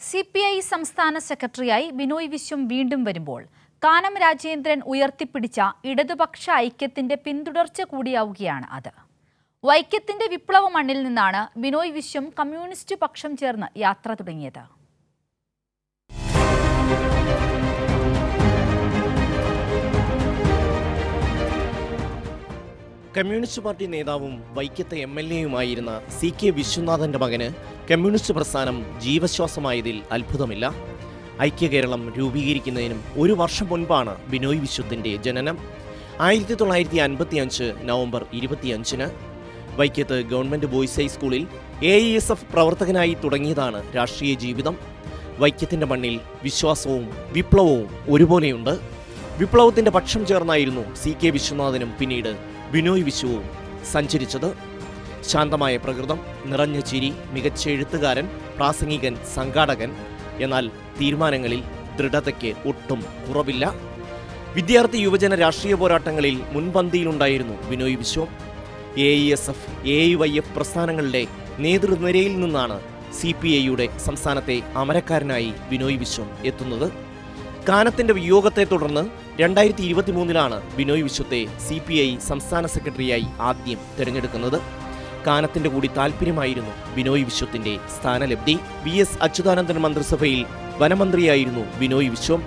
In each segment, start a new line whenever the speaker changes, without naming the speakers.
C P I സംസ്ഥാന സെക്രട്ടറിയായി ബിനോയ് വിശ്വം വീണ്ടും വരുമ്പോൾ കാനം രാജേന്ദ്രൻ ഉയർത്തിപ്പിടിച്ച ഇടതുപക്ഷ ഐക്യത്തിന്റെ പിന്തുടർച്ച കൂടിയാവുകയാണ് അത്. വൈക്യത്തിന്റെ വിപ്ലവ മണ്ണിൽ നിന്നാണ് ബിനോയ് വിശ്വം കമ്മ്യൂണിസ്റ്റ് പക്ഷം ചേർന്ന് യാത്ര തുടങ്ങിയത്.
കമ്മ്യൂണിസ്റ്റ് പാർട്ടി നേതാവും വൈക്കത്തെ എം എൽ എയുമായിരുന്ന സി കെ വിശ്വനാഥന്റെ മകന് കമ്മ്യൂണിസ്റ്റ് പ്രസ്ഥാനം ജീവശ്വാസമായതിൽ അത്ഭുതമില്ല. ഐക്യകേരളം രൂപീകരിക്കുന്നതിനും ഒരു വർഷം മുൻപാണ് ബിനോയ് വിശ്വത്തിന്റെ ജനനം. ആയിരത്തി തൊള്ളായിരത്തി അൻപത്തി അഞ്ച് നവംബർ ഇരുപത്തിയഞ്ചിന് വൈക്കത്ത് ഗവൺമെന്റ് ബോയ്സ് ഹൈസ്കൂളിൽ എ ഇ എസ് എഫ് പ്രവർത്തകനായി തുടങ്ങിയതാണ് രാഷ്ട്രീയ ജീവിതം. വൈക്കത്തിന്റെ മണ്ണിൽ വിശ്വാസവും വിപ്ലവവും ഒരുപോലെയുണ്ട്. വിപ്ലവത്തിന്റെ പക്ഷം ചേർന്നായിരുന്നു സി കെ വിശ്വനാഥനും പിന്നീട് ബിനോയ് വിശുവും സഞ്ചരിച്ചത് ശാന്തമായ പ്രകൃതം നിറഞ്ഞ ചിരി മികച്ച എഴുത്തുകാരൻ പ്രാസംഗികൻ സംഘാടകൻ. എന്നാൽ തീരുമാനങ്ങളിൽ ദൃഢതയ്ക്ക് ഒട്ടും കുറവില്ല. വിദ്യാർത്ഥി യുവജന രാഷ്ട്രീയ പോരാട്ടങ്ങളിൽ മുൻപന്തിയിലുണ്ടായിരുന്നു Binoy Viswam. A I S F A I Y F പ്രസ്ഥാനങ്ങളുടെ നേതൃനിരയിൽ നിന്നാണ് സി പി ഐയുടെ സംസ്ഥാനത്തെ അമരക്കാരനായി ബിനോയ് വിശ്വം എത്തുന്നത്. കാനത്തിന്റെ വിയോഗത്തെ തുടർന്ന് രണ്ടായിരത്തി ഇരുപത്തി മൂന്നിലാണ് ബിനോയ് വിശ്വത്തെ സി പി ഐ സംസ്ഥാന സെക്രട്ടറിയായി ആദ്യം തിരഞ്ഞെടുക്കുന്നത്. കാനത്തിന്റെ കൂടി താല്പര്യമായിരുന്നു ബിനോയ് വിശ്വത്തിന്റെ സ്ഥാനലബ്ധി. വി എസ് അച്യുതാനന്ദൻ മന്ത്രിസഭയിൽ വനമന്ത്രിയായിരുന്നു ബിനോയ് വിശ്വം.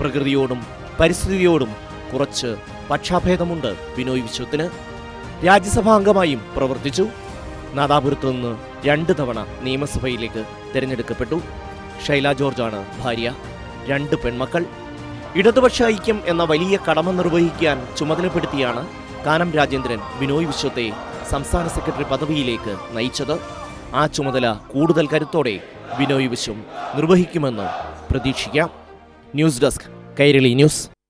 പ്രകൃതിയോടും പരിസ്ഥിതിയോടും കുറച്ച് പക്ഷാഭേദമുണ്ട് ബിനോയ് വിശ്വത്തിന്. രാജ്യസഭാ അംഗമായും പ്രവർത്തിച്ചു. നാദാപുരത്തു നിന്ന് രണ്ട് തവണ നിയമസഭയിലേക്ക് തിരഞ്ഞെടുക്കപ്പെട്ടു. ഷൈല ജോർജാണ് ഭാര്യ. രണ്ട് പെൺമക്കൾ. ഇടതുപക്ഷ ഐക്യം എന്ന വലിയ കടമ നിർവഹിക്കാൻ ചുമതലപ്പെടുത്തിയാണ് കാനം രാജേന്ദ്രൻ ബിനോയ് വിശ്വത്തെ സംസ്ഥാന സെക്രട്ടറി പദവിയിലേക്ക് നയിച്ചത്. ആ ചുമതല കൂടുതൽ കരുത്തോടെ ബിനോയ് വിശ്വം നിർവഹിക്കുമെന്ന് പ്രതീക്ഷിക്കാം. News desk Kairali news.